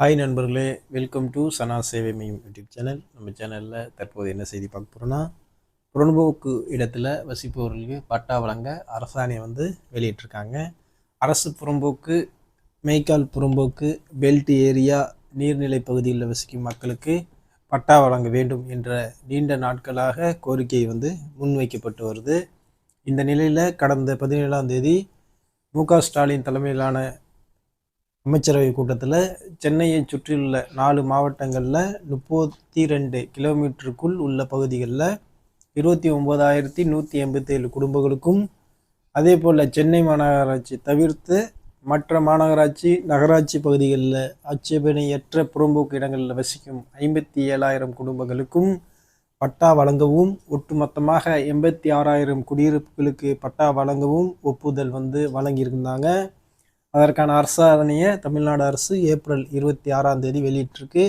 Hi நண்பர்களே. Welcome to சனா சேவை மையம் யூடியூப் சேனல் நம்ம சேனலில் தற்போது என்ன செய்தி பார்க்க போகிறோன்னா புறம்போக்கு இடத்துல வசிப்பவர்களுக்கு பட்டா வழங்க அரசாணையை வந்து வெளியிட்டிருக்காங்க. அரசு புறம்போக்கு மேய்க்கால் புறம்போக்கு பெல்ட் ஏரியா நீர்நிலை பகுதியில் வசிக்கும் மக்களுக்கு பட்டா வழங்க வேண்டும் என்ற நீண்ட நாட்களாக கோரிக்கை வந்து முன்வைக்கப்பட்டு வருது. இந்த நிலையில் கடந்த பதினேழாம் தேதி மு க ஸ்டாலின் தலைமையிலான அமைச்சரவை கூட்டத்தில் சென்னையை சுற்றியுள்ள நாலு மாவட்டங்களில் முப்பத்தி ரெண்டு கிலோமீட்டருக்குள் உள்ள பகுதிகளில் இருபத்தி ஒம்பதாயிரத்தி நூற்றி எண்பத்தேழு குடும்பங்களுக்கும் அதே போல் சென்னை மாநகராட்சி தவிர்த்து மற்ற மாநகராட்சி நகராட்சி பகுதிகளில் ஆட்சேபனையற்ற புறம்போக்கு இடங்களில் வசிக்கும் ஐம்பத்தி ஏழாயிரம் குடும்பங்களுக்கும் பட்டா வழங்கவும் ஒட்டுமொத்தமாக எண்பத்தி ஆறாயிரம் குடியிருப்புகளுக்கு பட்டா வழங்கவும் ஒப்புதல் வந்து வழங்கியிருந்தாங்க. அதற்கான அரசாணையை தமிழ்நாடு அரசு ஏப்ரல் இருபத்தி ஆறாம் தேதி வெளியிட்டிருக்கு.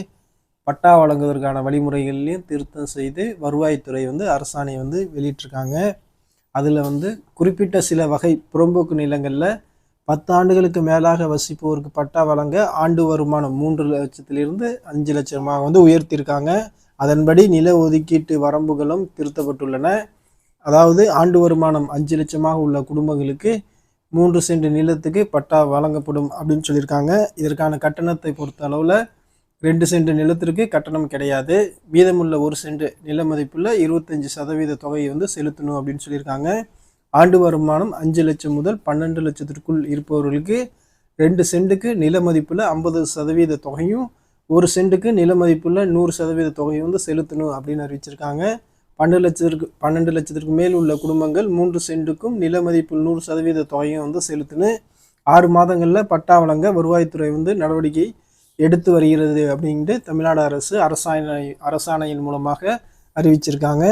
பட்டா வழங்குவதற்கான வழிமுறைகள்லையும் திருத்தம் செய்து வருவாய்த்துறை வந்து அரசாணை வந்து வெளியிட்டிருக்காங்க. அதில் வந்து குறிப்பிட்ட சில வகை புறம்போக்கு நிலங்களில் பத்து ஆண்டுகளுக்கு மேலாக வசிப்போருக்கு பட்டா வழங்க ஆண்டு வருமானம் மூன்று லட்சத்திலிருந்து அஞ்சு லட்சமாக வந்து உயர்த்தியிருக்காங்க. அதன்படி நில ஒதுக்கீட்டு வரம்புகளும் திருத்தப்பட்டுள்ளன. அதாவது ஆண்டு வருமானம் அஞ்சு லட்சமாக உள்ள குடும்பங்களுக்கு மூன்று சென்ட் நிலத்துக்கு பட்டா வழங்கப்படும் அப்படின்னு சொல்லியிருக்காங்க. இதற்கான கட்டணத்தை பொறுத்த அளவில் ரெண்டு சென்ட் நிலத்திற்கு கட்டணம் கிடையாது. மீதமுள்ள ஒரு சென்ட் நில மதிப்புள்ள இருபத்தஞ்சி சதவீத தொகையை வந்து செலுத்தணும் அப்படின்னு சொல்லியிருக்காங்க. ஆண்டு வருமானம் அஞ்சு லட்சம் முதல் பன்னெண்டு லட்சத்திற்குள் இருப்பவர்களுக்கு ரெண்டு சென்ட்டுக்கு நில மதிப்பில் ஐம்பது சதவீத தொகையும் ஒரு சென்ட்டுக்கு நில மதிப்புள்ள நூறு சதவீத தொகையும் வந்து செலுத்தணும் அப்படின்னு அறிவிச்சிருக்காங்க. பன்னெண்டு லட்சத்திற்கு பன்னெண்டு லட்சத்திற்கு மேல் உள்ள குடும்பங்கள் மூன்று சென்ட்டுக்கும் நில மதிப்பில் நூறு சதவீத தொகையும் வந்து செலுத்தினு. ஆறு மாதங்களில் பட்டா வழங்க வருவாய்த்துறை வந்து நடவடிக்கை எடுத்து வருகிறது அப்படின்ட்டு தமிழ்நாடு அரசு அரசாணை அரசாணையின் மூலமாக அறிவிச்சிருக்காங்க.